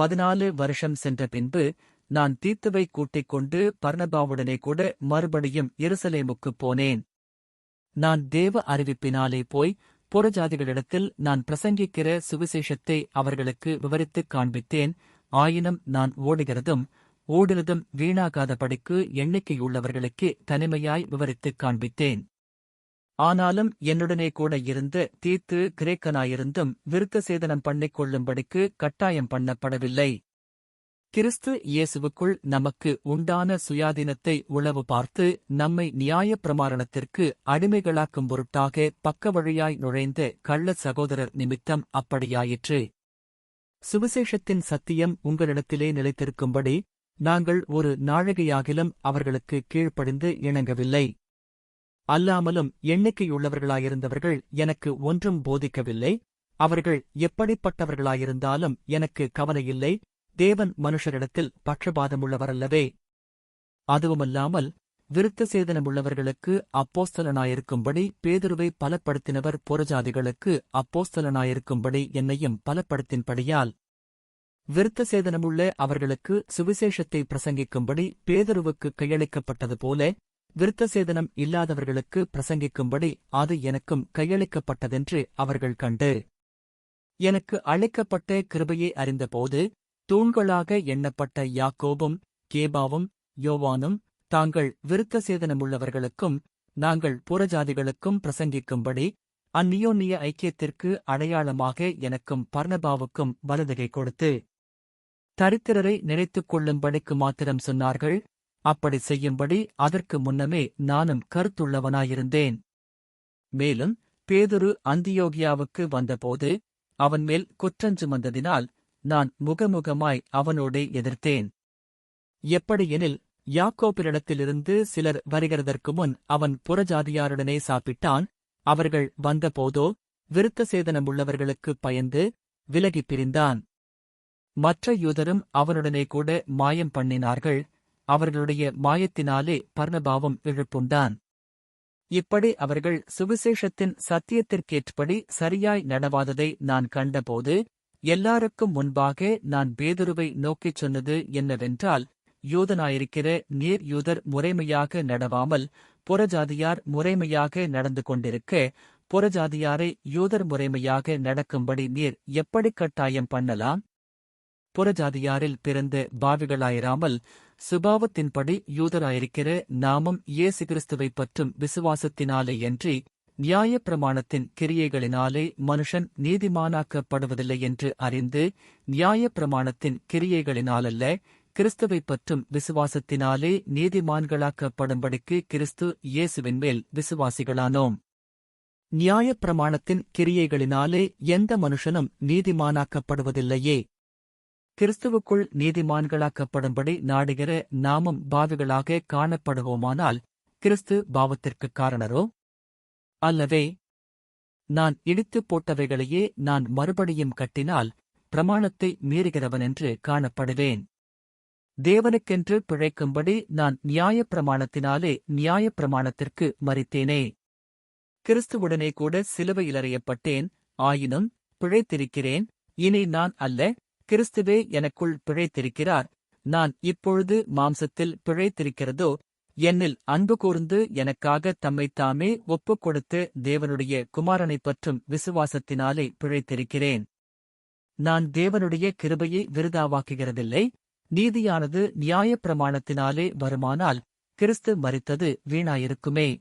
பதினாலு வருஷம் சென்ற பின்பு நான் தீத்துவை கூட்டிக் கொண்டு பர்ணபாவுடனே கூட மறுபடியும் எருசலேமுக்குப் போனேன். நான் தேவ அறிவிப்பினாலே போய் புறஜாதிகளிடத்தில் நான் பிரசங்கிக்கிற சுவிசேஷத்தை அவர்களுக்கு விவரித்துக் காண்பித்தேன். ஆயினும் நான் ஓடுகிறதும் ஓடுவதும் வீணாகாதபடிக்கு எண்ணிக்கையுள்ளவர்களுக்கு தனிமையாய் விவரித்துக் காண்பித்தேன். ஆனாலும் என்னுடனே கூட இருந்த தீத்து கிரேக்கனாயிருந்தும் விருத்த சேதனம் பண்ணிக் கொள்ளும்படிக்கு கட்டாயம் பண்ணப்படவில்லை. கிறிஸ்து இயேசுவுக்குள் நமக்கு உண்டான சுயாதீனத்தை உளவு பார்த்து நம்மை நியாய பிரமாரணத்திற்கு அடிமைகளாக்கும் பொருட்டாக பக்க வழியாய் நுழைந்த கள்ள சகோதரர் நிமித்தம் அப்படியாயிற்று. சுவிசேஷத்தின் சத்தியம் உங்களிடத்திலே நிலைத்திருக்கும்படி நாங்கள் ஒரு நாழிகையாகிலும் அவர்களுக்கு கீழ்ப்படிந்து இணங்கவில்லை. அல்லாமலும் எண்ணிக்கையுள்ளவர்களாயிருந்தவர்கள் எனக்கு ஒன்றும் போதிக்கவில்லை. அவர்கள் எப்படிப்பட்டவர்களாயிருந்தாலும் எனக்கு கவலையில்லை. தேவன் மனுஷரிடத்தில் பட்சபாதமுள்ளவரல்லவே. அதுவுமல்லாமல் விருத்த சேதனமுள்ளவர்களுக்கு அப்போஸ்தலனாயிருக்கும்படி பேதுருவை பலப்படுத்தினவர் புறஜாதிகளுக்கு அப்போஸ்தலனாயிருக்கும்படி என்னையும் பலப்படுத்தின்படியால். விருத்த சேதனமுள்ள அவர்களுக்கு சுவிசேஷத்தை பிரசங்கிக்கும்படி பேதுருவுக்கு கையளிக்கப்பட்டது போல விருத்த சேதனம் இல்லாதவர்களுக்கு பிரசங்கிக்கும்படி அது எனக்கும் கையளிக்கப்பட்டதென்று அவர்கள் கண்டு. எனக்கு அளிக்கப்பட்ட கிருபையை அறிந்தபோது தூண்களாக எண்ணப்பட்ட யாக்கோபும் கேபாவும் யோவானும் தாங்கள் விருத்த சேதனமுள்ளவர்களுக்கும் நாங்கள் புறஜாதிகளுக்கும் பிரசங்கிக்கும்படி அந்நியோன்னிய ஐக்கியத்திற்கு அடையாளமாக எனக்கும் பர்ணபாவுக்கும் வலதுகை கொடுத்து. தரித்திரரை நினைத்துக் கொள்ளும்படிக்கு மாத்திரம் சொன்னார்கள் அப்படி செய்யும்படி அதற்கு முன்னமே நானும் கருத்துள்ளவனாயிருந்தேன். மேலும் பேதுரு அந்தியோகியாவுக்கு வந்தபோது அவன் மேல் குற்றஞ்சுமந்ததினால் நான் முகமுகமாய் அவனோடே எதிர்த்தேன். எப்படியெனில் யாக்கோப்பினிடத்திலிருந்து சிலர் வருகிறதற்கு முன் அவன் புறஜாதியாருடனே சாப்பிட்டான். அவர்கள் வந்தபோதோ விருத்த சேதனமுள்ளவர்களுக்குப் பயந்து விலகிப் பிரிந்தான். மற்ற யூதரும் அவனுடனே கூட மாயம் பண்ணினார்கள். அவர்களுடைய மாயத்தினாலே பர்ணபாவம் இழுப்புண்டான் இப்படி அவர்கள் சுவிசேஷத்தின் சத்தியத்திற்கேற்றபடி சரியாய் நடவாததை நான் கண்டபோது எல்லாருக்கும் முன்பாக நான் பேதுருவை நோக்கிச் சொன்னது என்னவென்றால் யூதனாயிருக்கிற நீர் யூதர் முறைமையாக நடவாமல் புறஜாதியார் முறைமையாக நடந்து கொண்டிருக்க புறஜாதியாரை யூதர் முறைமையாக நடக்கும்படி நீர் எப்படி கட்டாயம் பண்ணலாம்? புறஜாதியாரில் பிறந்த பாவிகளாயிராமல் சுபாவத்தின்படி யூதராயிருக்கிற நாமும் இயேசு கிறிஸ்துவைப் பற்றும் விசுவாசத்தினாலேயன்றி நியாயப் பிரமாணத்தின் கிரியைகளினாலே மனுஷன் நீதிமானாக்கப்படுவதில்லை என்று அறிந்து நியாயப் பிரமாணத்தின் கிரியைகளினாலல்ல கிறிஸ்துவைப் பற்றும் விசுவாசத்தினாலே நீதிமான்களாக்கப்படும்படிக்கு கிறிஸ்து இயேசுவின் மேல் விசுவாசிகளானோம். நியாயப் பிரமாணத்தின் கிரியைகளினாலே எந்த மனுஷனும் நீதிமானாக்கப்படுவதில்லையே. கிறிஸ்துவுக்குள் நீதிமான்களாக்கப்படும்படி நாடுகிற நாமும் பாவிகளாக காணப்படுவோமானால் கிறிஸ்து பாவத்திற்குக் காரணரோ? அல்லவே நான் இடித்துப் போட்டவைகளையே நான் மறுபடியும் கட்டினால் பிரமாணத்தை மீறுகிறவனென்று காணப்படுவேன். தேவனுக்கென்று பிழைக்கும்படி நான் நியாயப் பிரமாணத்தினாலே நியாயப் பிரமாணத்திற்கு மறித்தேனே. கிறிஸ்துவுடனே கூட சிலுவையிலறையப்பட்டேன் ஆயினும் பிழைத்திருக்கிறேன் இனி நான் அல்ல. கிறிஸ்துவே எனக்குள் பிழைத்திருக்கிறார். நான் இப்பொழுது மாம்சத்தில் பிழைத்திருக்கிறதோ என்னில் அன்பு கூர்ந்து எனக்காக தம்மைத்தாமே ஒப்புக் கொடுத்து தேவனுடைய குமாரனைப் பற்றும் விசுவாசத்தினாலே பிழைத்திருக்கிறேன். நான் தேவனுடைய கிருபையை விருதாவாக்குகிறதில்லை நீதியானது நியாயப் பிரமாணத்தினாலே வருமானால் கிறிஸ்து மறித்தது வீணாயிருக்குமே.